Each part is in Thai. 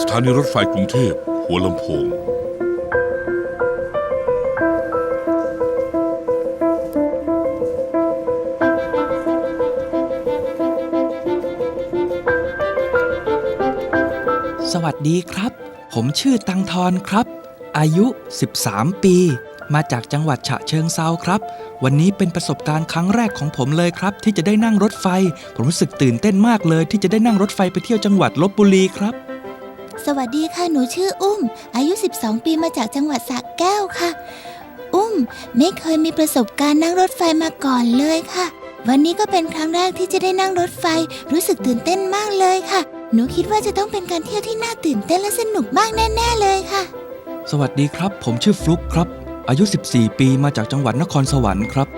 สถานีรถไฟกรุงเทพ หัวลำโพง สวัสดีครับ ผมชื่อตังทอนครับ อายุ 13 ปี มาจากจังหวัดฉะเชิงเซาครับ วันนี้เป็นประสบการณ์ครั้งแรกของผมเลยครับ ที่จะได้นั่งรถไฟ ผมรู้สึกตื่นเต้นมากเลย ที่จะได้นั่งรถไฟไปเที่ยวจังหวัดลบบุรีครับ สวัสดีค่ะ หนูชื่ออุ้ม อายุ 12 ปีมาจากจังหวัดสระแก้วค่ะ อุ้มไม่เคยมีประสบการณ์นั่งรถไฟมาก่อนเลยค่ะ วันนี้ก็เป็นครั้งแรกที่จะได้นั่งรถไฟ รู้สึกตื่นเต้นมากเลยค่ะ หนูคิดว่าจะต้องเป็นการเที่ยวที่น่าตื่นเต้นและสนุกมากแน่ๆเลยค่ะ สวัสดีครับ ผมชื่อฟลุ๊กครับ อายุ 14 ปีมาจากจังหวัดนครสวรรค์ครับ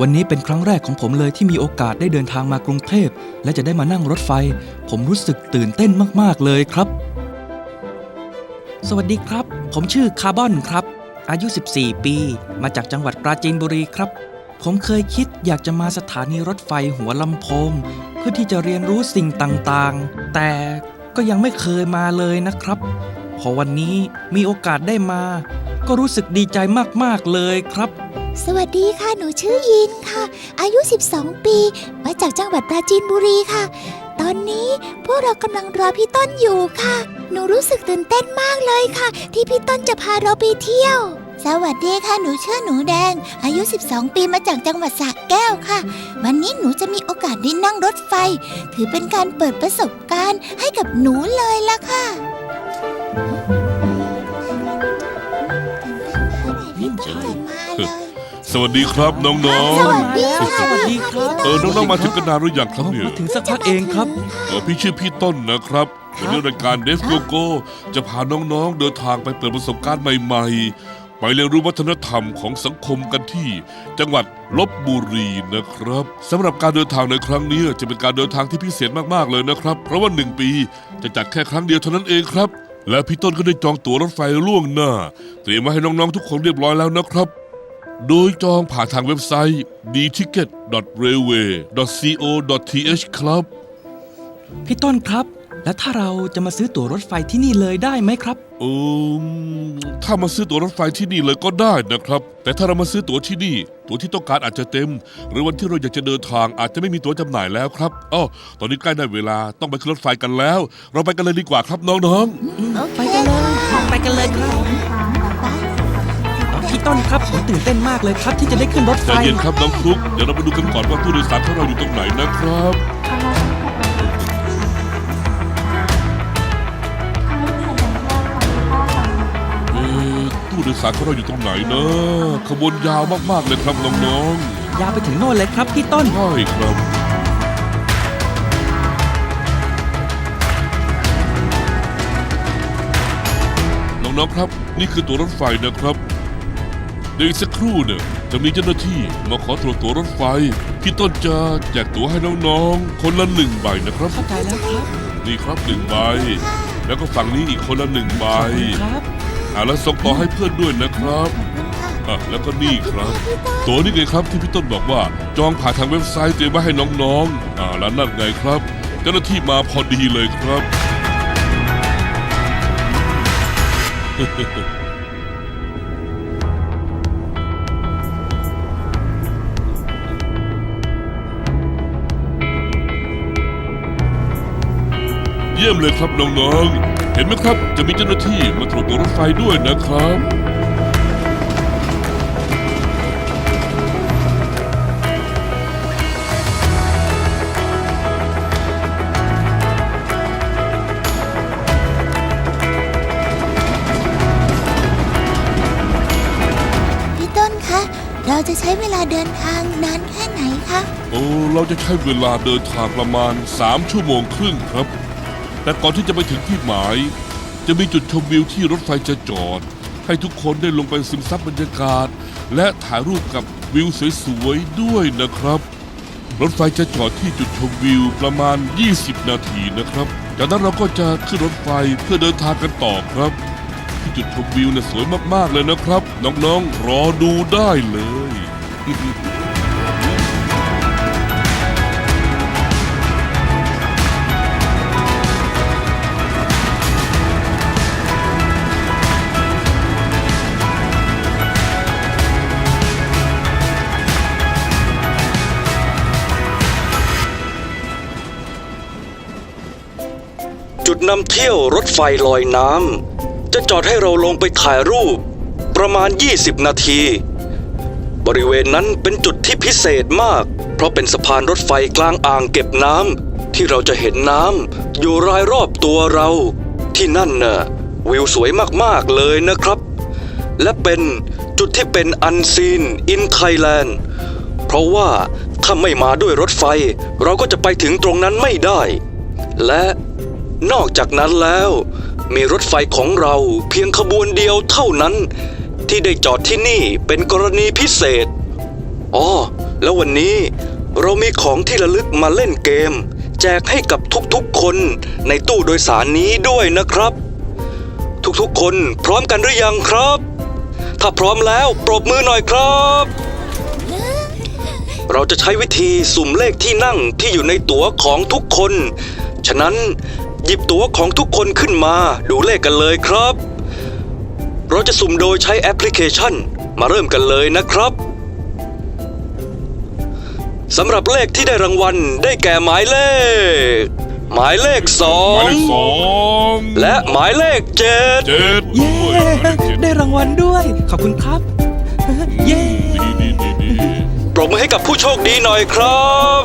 วันนี้เป็นครั้งแรกของผมเลยที่มีโอกาสได้เดินทางมากรุงเทพ และจะได้มานั่งรถไฟ ผมรู้สึกตื่นเต้นมากๆเลยครับ สวัสดีครับ ผมชื่อคาร์บอนครับ อายุ 14 ปี มาจากจังหวัดปราจีนบุรีครับ ผมเคยคิดอยากจะมาสถานีรถไฟหัวลำโพง เพื่อที่จะเรียนรู้สิ่งต่างๆ แต่ก็ยังไม่เคยมาเลยนะครับ พอวันนี้มีโอกาสได้มา ก็รู้สึกดีใจมากๆเลยครับ สวัสดีค่ะ หนูชื่อยินค่ะ อายุ 12 ปี มาจากจังหวัดปราจีนบุรีค่ะ ตอนนี้พวกเรากำลังรอพี่ต้นอยู่ค่ะ หนูรู้สึกตื่นเต้นมากเลยค่ะ ที่พี่ต้นจะพาเราไปเที่ยว สวัสดีค่ะ หนูชื่อหนูแดง อายุ 12 ปีมาจากจังหวัดสระแก้วค่ะ วันนี้หนูจะมีโอกาสได้นั่งรถไฟ ถือเป็นการเปิดประสบการณ์ให้กับหนูเลยละค่ะใช่มาเลย สวัสดีครับน้องสวัสดีค่ะ สวัสดีครับๆ เออน้องๆมาถึงกันนานหรือยังครับเนี่ยมาถึงสักพักเองครับ เออพี่ชื่อพี่ต้นนะครับวันนี้รายการเดฟโกโก้จะพาน้องๆเดินทางไปเปิดประสบการณ์ใหม่ๆ ไปเรียนรู้วัฒนธรรมของสังคมกันที่ จังหวัดลบบุรีนะครับสำหรับการเดินทางในครั้งนี้จะเป็นการเดินทางที่พิเศษมากๆเลยนะครับ เพราะว่าหนึ่งปีจะจัดแค่ครั้งเดียวเท่านั้นเองครับ และพี่ต้นก็ได้จองตั๋วรถไฟล่วงหน้า เตรียมมาให้น้องๆทุกคนเรียบร้อยแล้วนะครับ โดยจองผ่านทางเว็บไซต์ dticket.railway.co.th ครับ พี่ต้นครับ แล้วถ้าเราจะมาซื้อตั๋วรถไฟที่นี่เลยได้ไหมครับ เออถ้ามาซื้อตั๋วรถไฟที่นี่เลยก็ได้นะครับ แต่ถ้าเรามาซื้อตั๋วที่นี่ ตั๋วที่ต้องการอาจจะเต็ม หรือวันที่เราอยากจะเดินทางอาจจะไม่มีตั๋วจำหน่ายแล้วครับอ้อตอนนี้ใกล้ได้เวลาต้องไปขึ้นรถไฟกันแล้ว เราไปกันเลยดีกว่าครับน้องโอเคไปกันเลย ไปกันเลยครับ พี่ต้นครับผมตื่นเต้นมากเลยครับที่จะได้ขึ้นรถๆไฟใจเย็นครับน้องฟลุกเดี๋ยวเราไปดูกันก่อนว่าผู้โดยสารของเราอยู่ตรงไหนนะครับ เอ๊ะตู้โดยสารของเราอยู่ตรงไหนนะขบวนยาวมากๆเลยครับน้องๆยาวไปถึงโน่นเลยครับพี่ต้นใช่ครับ น้องๆครับ นี่คือตั๋วรถไฟนะครับเดี๋ยวอีกสักครู่เนี่ยจะมีเจ้าหน้าที่มาขอตรวจตั๋วรถไฟ พี่ต้นจะแจกตั๋วให้น้องๆ คนละหนึ่งใบนะครับ เข้าใจแล้วครับ นี่ครับหนึ่งใบ แล้วก็ฝั่งนี้อีกคนละหนึ่งใบขอบคุณครับอ่าแล้วส่งต่อให้เพื่อนด้วยนะครับอะแล้วก็นี่ครับ ตัวนี้ไงครับที่พี่ต้นบอกว่า จองผ่านทางเว็บไซต์เตรียมไว้ให้น้องๆอ่าแล้วนั่นไงครับ เจ้าหน้าที่มาพอดีเลยครับ เยี่ยมเลยครับน้องๆ เห็นไหมครับจะมีเจ้าหน้าที่มาตรวจตัวรถไฟด้วยนะครับ พี่ต้นคะ เราจะใช้เวลาเดินทางนานแค่ไหนคะ โอ้เราจะใช้เวลาเดินทางประมาณ 3 ชั่วโมงครึ่งครับ แต่ก่อนที่จะไปถึงที่หมาย จะมีจุดชมวิวที่รถไฟจะจอด ให้ทุกคนได้ลงไปซึมซับบรรยากาศ และถ่ายรูปกับวิวสวยๆด้วยนะครับ รถไฟจะจอดที่จุดชมวิวประมาณ 20 นาทีนะครับ จากนั้นเราก็จะขึ้นรถไฟเพื่อเดินทางกันต่อครับ ที่จุดชมวิวเนี่ยสวยมากๆเลยนะครับ น้องๆรอดูได้เลย นำเที่ยวรถไฟลอยน้ำจะจอดให้เราลงไปถ่ายรูป ประมาณ 20 นาที บริเวณนั้นเป็นจุดที่พิเศษมาก เพราะเป็นสะพานรถไฟกลางอ่างเก็บน้ำที่เราจะเห็นน้ำอยู่รายรอบตัวเรา ที่นั่นน่ะวิวสวยมากๆเลยนะครับ และเป็นจุดที่เป็นอันซีนอินไทยแลนด์เพราะว่าถ้าไม่มาด้วยรถไฟ เราก็จะไปถึงตรงนั้นไม่ได้ และ นอกจากนั้นแล้ว มีรถไฟของเราเพียงขบวนเดียวเท่านั้น ที่ได้จอดที่นี่เป็นกรณีพิเศษอ๋อแล้ววันนี้เรามีของที่ระลึกมาเล่นเกม แจกให้กับทุกๆคนในตู้โดยสารนี้ด้วยนะครับ ทุกๆคนพร้อมกันหรือยังครับ ถ้าพร้อมแล้วปรบมือหน่อยครับ เราจะใช้วิธีสุ่มเลขที่นั่งที่อยู่ในตั๋วของทุกคน ฉะนั้น หยิบตั๋วของทุกคนขึ้นมา ดูเลขกันเลยครับ เราจะสุ่มโดยใช้แอปพลิเคชัน มาเริ่มกันเลยนะครับสำหรับเลขที่ได้รางวัลได้แก่หมายเลข หมายเลขสอหมายงเลขสองและหมายเลขเจ็ดเจ็ดเย้ด้วยหมายเลขเจ็ดได้รางวัลด้วย ขอบคุณครับ เย้ ดีดีดีดีปรบมือให้กับผู้โชคดีหน่อยครับ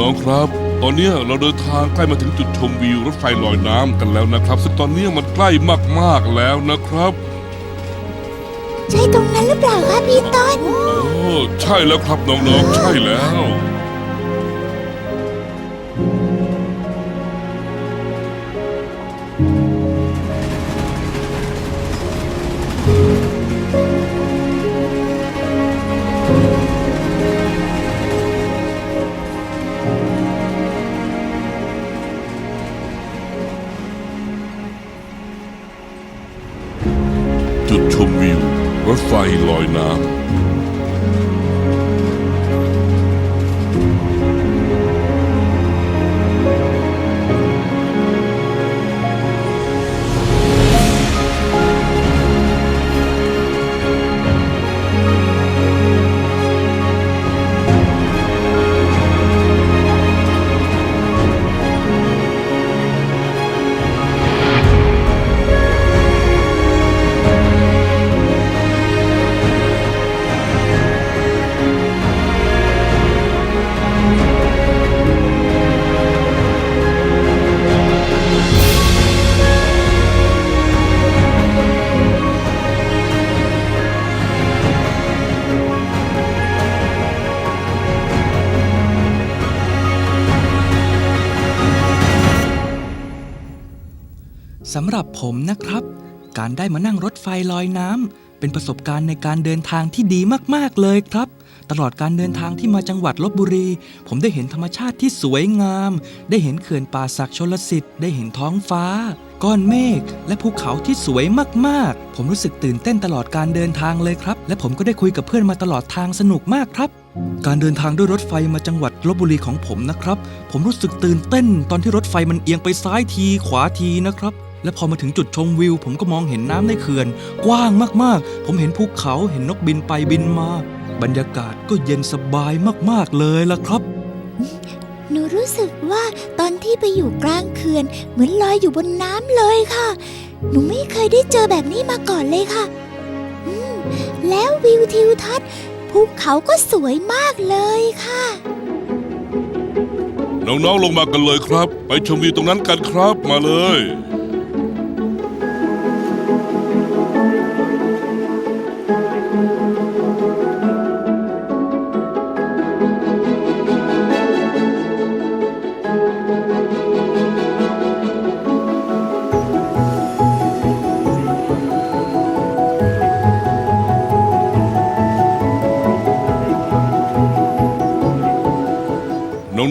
น้องๆครับ ตอนเนี้ยเราเดินทางใกล้มาถึงจุดชมวิวรถไฟลอยน้ำกันแล้วนะครับ ซึ่งตอนเนี้ยมันใกล้มากๆแล้วนะครับ ใช่ตรงนั้นหรือเปล่าคะพี่ต้น โอ้ ใช่แล้วครับน้องๆ ใช่แล้ว สำหรับผมนะครับ การได้มานั่งรถไฟลอยน้ำเป็นประสบการณ์ในการเดินทางที่ดีมากๆเลยครับ ตลอดการเดินทางที่มาจังหวัดลบบุรี ผมได้เห็นธรรมชาติที่สวยงาม ได้เห็นเขื่อนป่าศักดิ์ชลสิทธิ์ได้เห็นท้องฟ้า ก้อนเมฆและภูเขาที่สวยมากๆ ผมรู้สึกตื่นเต้นตลอดการเดินทางเลยครับ และผมก็ได้คุยกับเพื่อนมาตลอดทางสนุกมากครับการเดินทางด้วยรถไฟมาจังหวัดลบบุรีของผมนะครับ ผมรู้สึกตื่นเต้นตอนที่รถไฟมันเอียงไปซ้ายทีขวาทีนะครับ และพอมาถึงจุดชมวิว ผมก็มองเห็นน้ำในเขื่อน กว้างมากๆ ผมเห็นภูเขาเห็นนกบินไปบินมา บรรยากาศก็เย็นสบายมากๆเลยล่ะครับ หนูรู้สึกว่าตอนที่ไปอยู่กลางเขื่อน เหมือนลอยอยู่บนน้ำเลยค่ะ หนูไม่เคยได้เจอแบบนี้มาก่อนเลยค่ะ อืมแล้ววิวทิวทัศน์ภูเขาก็สวยมากเลยค่ะ น้องๆลงมากันเลยครับ ไปชมวิวตรงนั้นกันครับมาเลย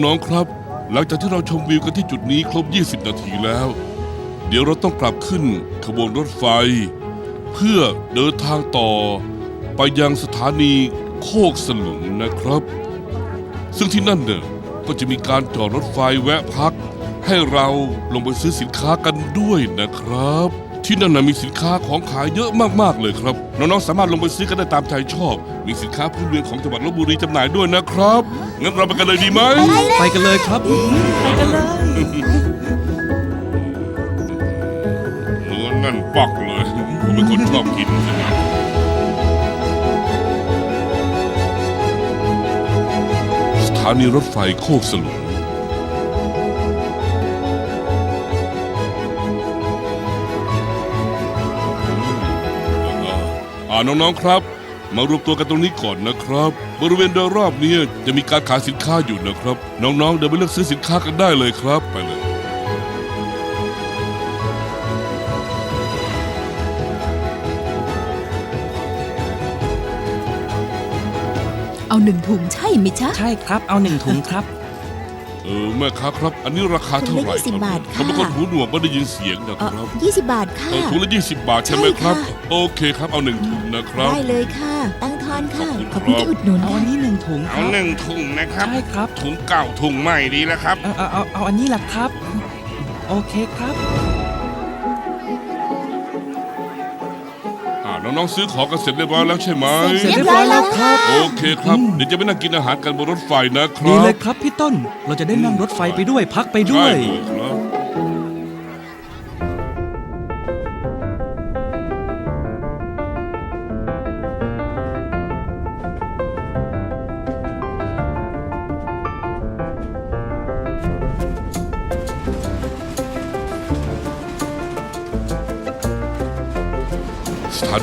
น้อง ๆ ครับ หลังจากที่เราชมวิวกันที่จุดนี้ครบ 20 นาทีแล้ว ดี๋ยวเราต้องกลับขึ้นขบวนรถไฟ เพื่อเดินทางต่อ ไปยังสถานีโคกสลุงนะครับ ซึ่งที่นั่นเนี่ยก็จะมีการจอดรถไฟแวะพัก ให้เราลงไปซื้อสินค้ากันด้วยนะครับ ที่นั่นนะมีสินค้าของขายเยอะมากๆเลยครับน้องๆสามารถลงไปซื้อกันได้ตามใจชอบ มีสินค้าพื้นเมืองของจังหวัดลบบุรีจำหน่ายด้วยนะครับงั้นเราไปกันเลยดีไหมไปกันเลยครับ ไปกันเลย ปักเลยผมเป็นคนชอบกินใช่ไหมสถานีรถไฟโคกสลุงอ่าน้องๆครับ มารวมตัวกันตรงนี้ก่อนนะครับ บริเวณโดยรอบนี้จะมีการขายสินค้าอยู่นะครับ น้องๆเดินไปเลือกซื้อสินค้ากันได้เลยครับไปเลย เอาหนึ่งถุงใช่ไหมจ๊ะ ใช่ครับ เอาหนึ่งถุงครับ เออแม่ค้าครับ อันนี้ราคาเท่าไหร่ถุงละ20ครับบาทผมเป็นคนค่ะหูหนวกไม่ได้ยินเสียงนะคเออรับยี่สิบบาทค่ะ เออถุงละยี่สิบบาทใช่ไหมใช่ครับค่ะ โอเคครับเอาหนึ่งถุงนะครับ ได้เลยค่ะ ตั้งทอนค่ะ ขขออบบคุคุณณครับ ที่อุดหนุนเอาอันนี้หนึ่งถุงคเอารับหนึ่งถุงนะครับ ใช่ครับถุงเก่าถุงใหม่ดีแล้วครับ เอาเอาเอาเอาอันนี้แหละครับ โอเคครับ น้องๆซื้อของกันเสร็จเรียบร้อยแล้วใช่ไหมเสร็จเรียบร้อยแล้วครับ โอเคครับ เดี๋ยวจะไปนั่งกินอาหารกันบนรถไฟนะคดีรับเลยครับพี่ต้น เราจะได้นั่งรถไฟไปด้วยพักไปด้วย ใช่เลยครับ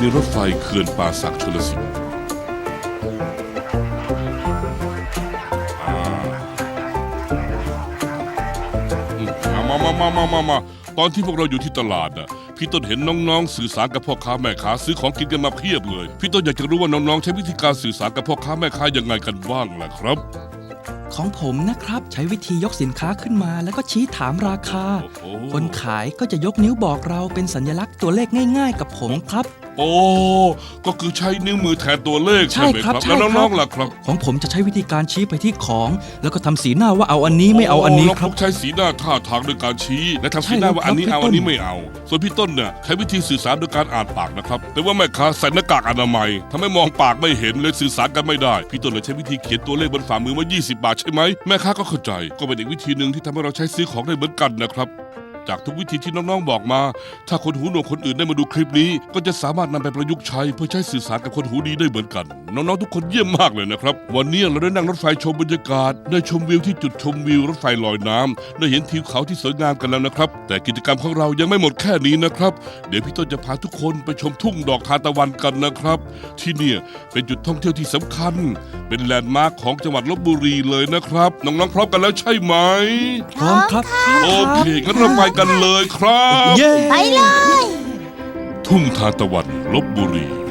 นีรถไฟเขื่อนป่าสักชลสิทธิ์อ่าอืมเอามามามามามามาตอนที่พวกเราอยู่ที่ตลาดน่ะ พี่ต้นเห็นน้องๆ สื่อสารกับพ่อค้าแม่ค้าซื้อของกินกันมาเพียบเลย พี่ต้นอยากจะรู้ว่าน้องๆ ใช้วิธีการสื่อสารกับพ่อค้าแม่ค้ายังไงกันบ้างล่ะครับ ของผมนะครับใช้วิธียกสินค้าขึ้นมา แล้วก็ชี้ถามราคา โอ้คนขายก็จะยกนิ้วบอกเราเป็นสัญลักษณ์ตัวเลขง่าย ๆ กับผมครับ โอ้ก็คือใช้นิ้วมือแทนตัวเลขใช่ใช่ไหมครับครับ ใช่แล้วครับ น้องๆล่ะครับของผมจะใช้วิธีการชี้ไปที่ของ แล้วก็ทำสีหน้าว่าเอาอันนี้ไม่เอาอันนี้แล้วครับพวกใช้สีหน้าท่าทางโดยการชี้และทำสีหน้าใช่ว่าอันนี้ครับเอาพี่ต้น อันนี้ไม่เอา ส่วนพี่ต้นเนี่ยใช้วิธีสื่อสารโดยการอ่านปากนะครับ แต่ว่าแม่ค้าใส่หน้ากากอนามัยทำให้มองปากไม่เห็นเลยสื่อสารกันไม่ได้ พี่ต้นเลยใช้วิธีเขียนตัวเลขบนฝ่ามือว่า 20 บาทใช่ไหมแม่ค้าก็เข้าใจ ก็เป็นอีกวิธีหนึ่งที่ทำให้เราใช้ซื้อของได้เหมือนกันนะครับ จากทุกวิธีที่น้องๆบอกมา ถ้าคนหูหนวกคนอื่นได้มาดูคลิปนี้ ก็จะสามารถนำไปประยุกต์ใช้เพื่อใช้สื่อสารกับคนหูดีได้เหมือนกัน น้องๆทุกคนเยี่ยมมากเลยนะครับ วันนี้เราได้นั่งรถไฟชมบรรยากาศ ได้ชมวิวที่จุดชมวิวรถไฟลอยน้ำได้เห็นทิวเขาที่สวยงามกันแล้วนะครับ แต่กิจกรรมของเรายังไม่หมดแค่นี้นะครับ เดี๋ยวพี่ต้นจะพาทุกคนไปชมทุ่งดอกทานตะวันกันนะครับ ที่เนี่ยเป็นจุดท่องเที่ยวที่สำคัญ เป็นแลนด์มาร์คของจังหวัดลบบุรีเลยนะครับ น้องๆพร้อมกันแล้วใช่ไหม พร้อมครับพร้อมโอคเครับงั้นเราไปกันเลยครับ เย้ ไปเลย ทุ่งทานตะวันลบบุรี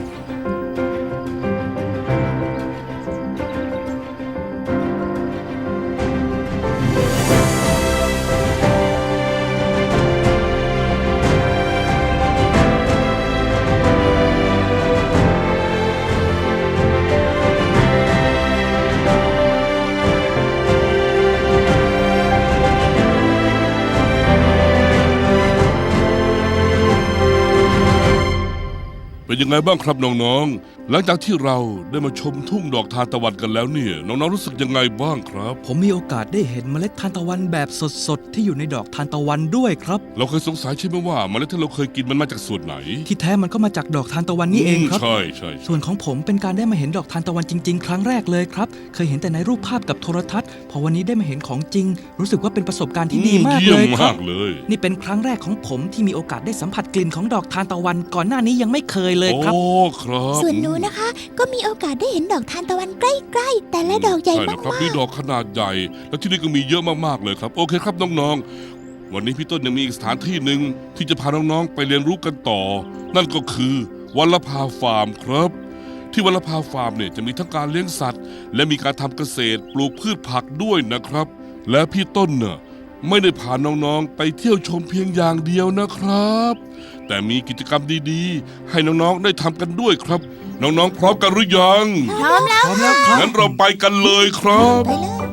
เป็นยังไงบ้างครับน้องๆ หลังจากที่เราได้มาชมทุ่งดอกทานตะวันกันแล้วเนี่ย น้องๆรู้สึกยังไงบ้างครับ ผมมีโอกาสได้เห็นเมล็ดทานตะวันแบบสดๆ ที่อยู่ในดอกทานตะวันด้วยครับ เราเคยสงสัยใช่ไหมว่าเมล็ดที่เราเคยกินมันมาจากส่วนไหน ที่แท้มันก็มาจากดอกทานตะวันนี่เองครับ ใช่ใช่ส่วนของผมเป็นการได้มาเห็นดอกทานตะวันจริง ๆ ครั้งแรกเลยครับ เคยเห็นแต่ในรูปภาพกับโทรทัศน์ พอวันนี้ได้มาเห็นของจริง รู้สึกว่าเป็นประสบการณ์ที่ดีมากเยี่เลยมครัมาบกเลยนี่เป็นครั้งแรกของผมที่มีโอกาสได้สัมผัสกลิ่นของดอกทานตะวัน ก่อนหน้านี้ยังไม่เคยเลยครับ โอ้ครับส่วนหนูนะคะ ก็มีโอกาสได้เห็นดอกทานตะวันใกล้ๆ แต่ละดอกใหญ่ช่มานะครับกมีดอกขนาดใหญ่ และที่นี่ก็มีเยอะมากๆเลยครับ โอเคครับน้องๆ วันนี้พี่ต้นยังมีอีกสถานที่หนึ่งที่จะพาน้องๆไปเรียนรู้กันต่อ นั่นก็คือวัลภาฟาร์มครับ ที่วัลภาฟาร์มเนี่ยจะมีทั้งการเลี้ยงสัตว์ และมีการทำเกษตรปลูกพืชผักด้วยนะครับ และพี่ต้นเนี่ยไม่ได้พาน้องๆไปเที่ยวชมเพียงอย่างเดียวนะครับ แต่มีกิจกรรมดีๆ ให้น้องๆได้ทำกันด้วยครับ น้องๆ พร้อมกันหรือยัง พร้อมแล้วพร้อมแล้วครับงั้นเราไปกันเลยครับไปเลย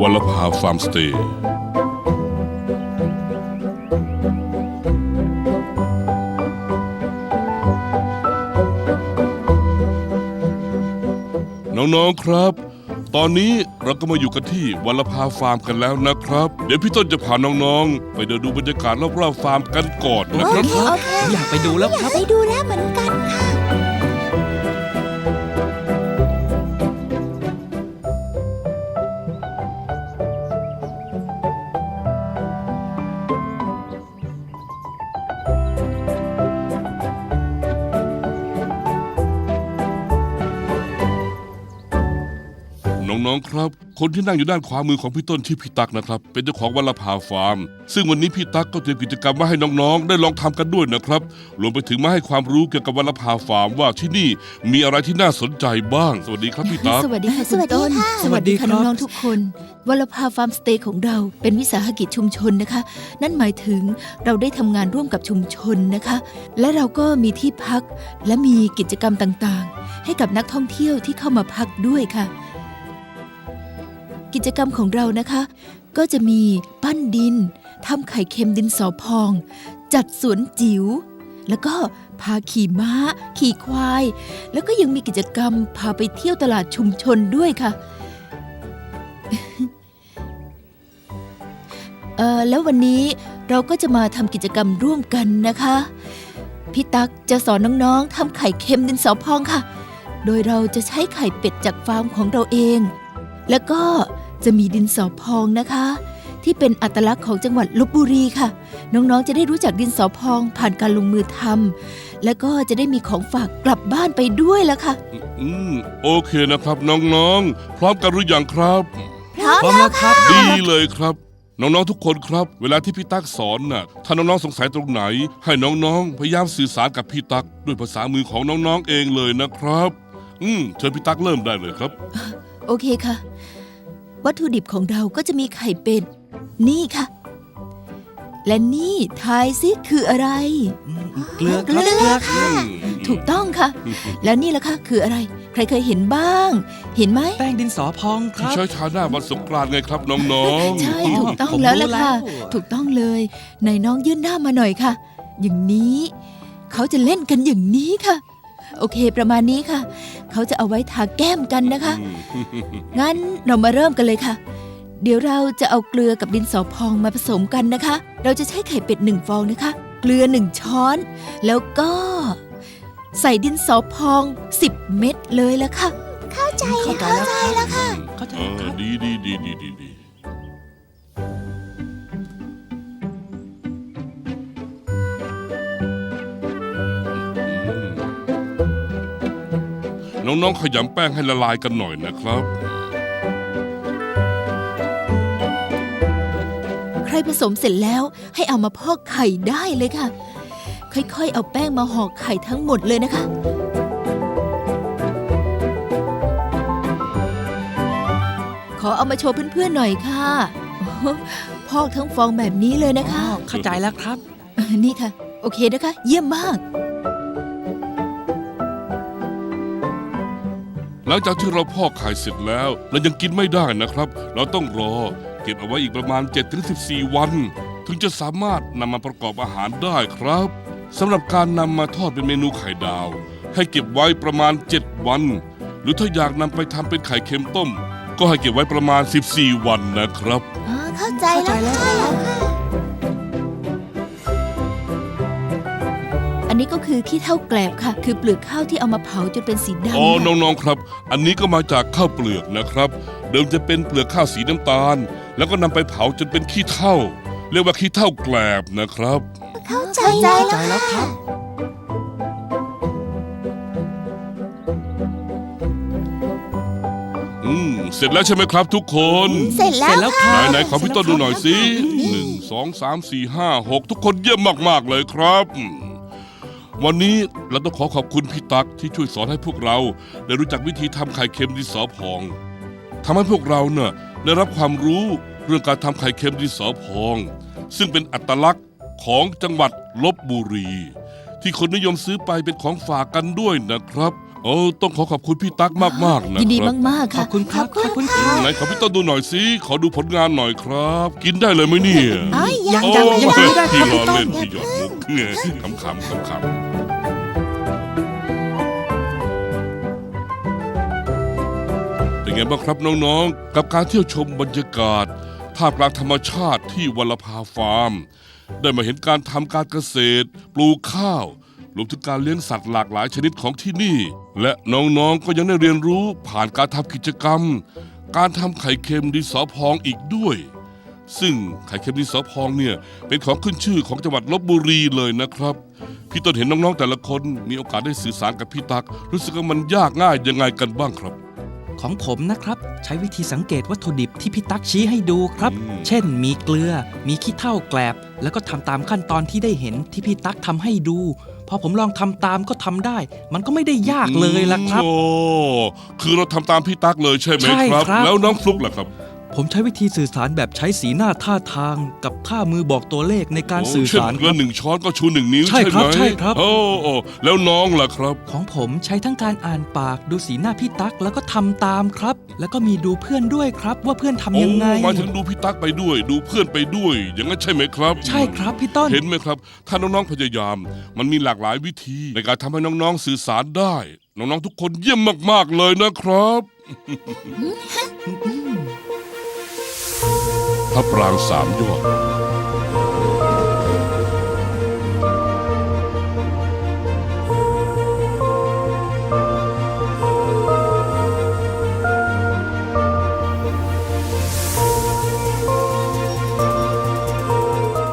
วัลภาฟาร์มสเตย์น้องๆครับ ตอนนี้เราก็มาอยู่กันที่วัลภาฟาร์มกันแล้วนะครับ เดี๋ยวพี่ต้นจะพาน้องๆ ไปเดินดูบรรยากาศรอบๆฟาร์มกันก่อนนะโอครับเคโอเคอยากไปดูแล้วอคยารักบไปดูแล้วเหมือนกัน น้องๆครับ คนที่นั่งอยู่ด้านขวามือของพี่ต้นชื่อพี่ตักนะครับ เป็นเจ้าของวัลภาฟาร์ม ซึ่งวันนี้พี่ตักก็เตรียมกิจกรรมมาให้น้องๆ ได้ลองทำกันด้วยนะครับ รวมไปถึงมาให้ความรู้เกี่ยวกับวัลภาฟาร์มว่าที่นี่มีอะไรที่น่าสนใจบ้าง สวัสดีครับพี่ตัก สวัสดีค่ะสคุณวัสดีต้นค่ะสวัสดีค่ะสวัสดีครับน้องๆทุกคนวลภาฟาร์มสเตย์ของเราเป็นวิสาหกิจชุมชนนะคะ นั่นหมายถึงเราได้ทำงานร่วมกับชุมชนนะคะ และเราก็มีที่พักและมีกิจกรรมต่างๆ ให้กับนักท่องเที่ยวที่เข้ามาพักด้วยค่ะ กิจกรรมของเรานะคะ ก็จะมีปั้นดินทำไข่เค็มดินสอพอง จัดสวนจิ๋วแล้วก็พาขี่ม้า ขี่ควาย แล้วก็ยังมีกิจกรรมพาไปเที่ยวตลาดชุมชนด้วยค่ะเออแล้ววันนี้เราก็จะมาทำกิจกรรมร่วมกันนะคะ พี่ตักจะสอนน้องๆทำไข่เค็มดินสอพองค่ะ โดยเราจะใช้ไข่เป็ดจากฟาร์มของเราเอง แล้วก็จะมีดินสอพองนะคะ ที่เป็นอัตลักษณ์ของจังหวัดลบบุรีค่ะ น้องๆจะได้รู้จักดินสอพองผ่านการลงมือทำแล้วก็จะได้มีของฝากกลับบ้านไปด้วยละค่ะ อืมโอเคนะครับน้องๆ พร้อมกันหรือยังครับพร้อมพร้อมแล้วครับ ดีเลยครับ น้องๆทุกคนครับ เวลาที่พี่ตั๊กสอนน่ะถ้าน้องๆสงสัยตรงไหน ให้น้องๆ พยายามสื่อสารกับพี่ตั๊กด้วยภาษามือของน้องๆเองเลยนะครับ อืมเชิญพี่ตั๊กเริ่มได้เลยครับ โอเคค่ะ วัตถุดิบของเราก็จะมีไข่เป็ด นี่ค่ะ และนี่ทายซิคืออะไร เกลือครับเกลือเกลือค่ะ ถูกต้องค่ะ แล้วนี่ล่ะค่ะคืออะไร ใครเคยเห็นบ้าง เห็นไหม แป้งดินสอพองคที่รับ ใช้ทาหน้าวันสงกรานต์ไงครับน้องๆใช่ ถูกต้องผมแล้วรู้ล่ะค่ะ แล้ว ถูกต้องเลยไหนน้องยื่นหน้ามาหน่อยค่ะ อย่างนี้ เขาจะเล่นกันอย่างนี้ค่ะ โอเคประมาณนี้ค่ะ เขาจะเอาไว้ทาแก้มกันนะคะ งั้นเรามาเริ่มกันเลยค่ะ เดี๋ยวเราจะเอาเกลือกับดินสอพองมาผสมกันนะคะ เราจะใช้ไข่เป็ดหนึ่งฟองนะคะ เกลือหนึ่งช้อน แล้วก็ ใส่ดินสอพอง10เม็ดเลยละค่ะเข้าใจเข้าใจเข้าใจแล้วค่ะ เข้าใจเออครับดีดีดีดีดี น้องๆขยำแป้งให้ละลายกันหน่อยนะครับ ใครผสมเสร็จแล้วให้เอามาพอกไข่ได้เลยค่ะ ค่อยๆ เอาแป้งมาห่อไข่ทั้งหมดเลยนะคะขอเอามาโชว์เพื่อนๆหน่อยค่ะโอ้โหพอกทั้งฟองแบบนี้เลยนะอ๋คะอเข้าใจแล้วครับเออนี่ค่ะ โอเคนะคะ เยี่ยมมาก หลังจากที่เราพอกไข่เสร็จแล้ว เรายังกินไม่ได้นะครับ เราต้องรอ เก็บเอาไว้อีกประมาณ 7-14 วัน ถึงจะสามารถนำมาประกอบอาหารได้ครับสำหรับการนำมาทอดเป็นเมนูไข่ดาว ให้เก็บไว้ประมาณ 7 วัน หรือถ้าอยากนำไปทำเป็นไข่เค็มต้ม ก็ให้เก็บไว้ประมาณ 14 วันนะครับ อ๋อเข้าใจแล้วแล้วค่ะ นนี้ก็คือขี้เท่าแกลบค่ะ คือเปลือกข้าวที่เอามาเผาจนเป็นสีดำอ๋อ ค่ะน้องๆ ครับ อันนี้ก็มาจากข้าวเปลือกนะครับ เดิมจะเป็นเปลือกข้าวสีน้ำตาล แล้วก็นำไปเผาจนเป็นขี้เถ้า เรียกว่าขี้เถ้าแกลบนะครับ เข้าใจเข้าแล้วใจแล้วครับ อืม เสร็จแล้วใช่ไหมครับทุกคน เสร็จเสร็จแล้แล้ววค่ะคไหนรับไหนขอพี่ต้นดูหน่อยสินี่หนึ่งสองสามสี่ห้าหกทุกคนเยี่ยมมาก ๆ เลยครับอืม วันนี้เราต้องขอขอบคุณพี่ตั๊กที่ช่วยสอนให้พวกเราได้รู้จักวิธีทำไข่เค็มดินสอพองทำให้พวกเราเน่ะได้รับความรู้เรื่องการทำไข่เค็มดินสอพอง ซึ่งเป็นอัตลักษณ์ของจังหวัดลบบุรี ที่คนนิยมซื้อไปเป็นของฝากกันด้วยนะครับโอ้ต้องขอขอบคุณพี่ตั๊กมากๆนะยินดีครับมาก ๆขอค่ะบคุณครับขอบคุณคอืรัมบไหนขอพี่ต้นดูหน่อยสิขอดูผลงานหน่อยครับ กินได้เลยไหมเนี่ย อ้อยยังโอ้ยังยังไม่ได้พี่ครับล้อพี่ต้เล่นนอย่าพี่หยอดเพิ่มุงกเนี่ยขำๆขำ ไงบ้างครับน้องๆ กับการเที่ยวชมบรรยากาศท่ามกลางธรรมชาติที่วัลภาฟาร์ม ได้มาเห็นการทำการเกษตร ปลูกข้าวรวมถึงการเลี้ยงสัตว์หลากหลายชนิดของที่นี่ และน้องๆก็ยังได้เรียนรู้ผ่านการทำกิจกรรม การทำไข่เค็มดินสอพองอีกด้วย ซึ่งไข่เค็มดินสอพองเนี่ยเป็นของขึ้นชื่อของจังหวัดลบบุรีเลยนะครับ พี่ต้นเห็นน้องๆแต่ละคนมีโอกาสได้สื่อสารกับพี่ตัก รู้สึกว่ามันยากง่ายยังไงกันบ้างครับ ของผมนะครับ ใช้วิธีสังเกตวัตถุดิบที่พี่ตั๊กชี้ให้ดูครับอืมเช่น มีเกลือ มีขี้เถ้าแกลบ แล้วก็ทำตามขั้นตอนที่ได้เห็นที่พี่ตั๊กทำให้ดู พอผมลองทำตามก็ทำได้ มันก็ไม่ได้ยากเลยล่ะครับ โอ้ คือเราทำตามพี่ตักเลยใช่ไหมใช่ครับ ครับ แล้วน้องฟลุกล่ะครับ ผมใช้วิธีสื่อสารแบบใช้สีหน้าท่าทางกับท่ามือบอกตัวเลขในการสื่อสาร โเช่นคเกลืรัอบหนึ่งช้อนก็ชูหนึ่งนิ้วใช่ใช่ครัไหมบใช่ครับ โอ้โอ้แล้วน้องล่ะครับ ของผมใช้ทั้งการอ่านปากดูสีหน้าพี่ตั๊กแล้วก็ทำตามครับ แล้วก็มีดูเพื่อนด้วยครับ ว่าเพื่อนทำยังไง โอ้หมายถึงดูพี่ตั๊กไปด้วย ดูเพื่อนไปด้วย อย่างนั้นใช่ไหมครับใช่ครับพี่ต้น เห็นไหมครับ ถ้าน้องๆพยายาม มันมีหลากหลายวิธีในการทำให้น้องๆสื่อสารได้ น้องๆทุกคนเยี่ยมมากๆเลยนะครับพ ระปรางสามยอด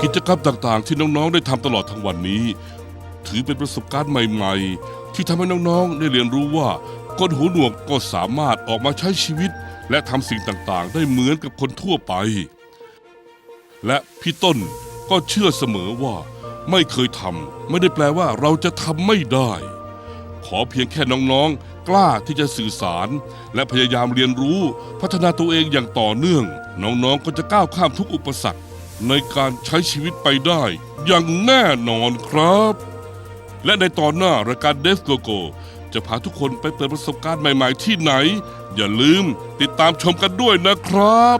กิจกรรมต่างๆ ที่น้องๆ ได้ทำตลอดทั้งวันนี้ ถือเป็นประสบการณ์ใหม่ ๆ ที่ทำให้น้องๆ ได้เรียนรู้ว่าคนหูหนวกก็สามารถออกมาใช้ชีวิต และทำสิ่งต่างๆ ได้เหมือนกับคนทั่วไป และพี่ต้นก็เชื่อเสมอว่าไม่เคยทำไม่ได้แปลว่าเราจะทำไม่ได้ ขอเพียงแค่น้องๆ กล้าที่จะสื่อสาร และพยายามเรียนรู้พัฒนาตัวเองอย่างต่อเนื่อง น้องๆก็จะก้าวข้ามทุกอุปสรรค ในการใช้ชีวิตไปได้ อย่างแน่นอนครับ และในตอนหน้ารายการเดฟโกโกจะพาทุกคนไปเปิดประสบการณ์ใหม่ ๆ ที่ไหน อย่าลืมติดตามชมกันด้วยนะครับ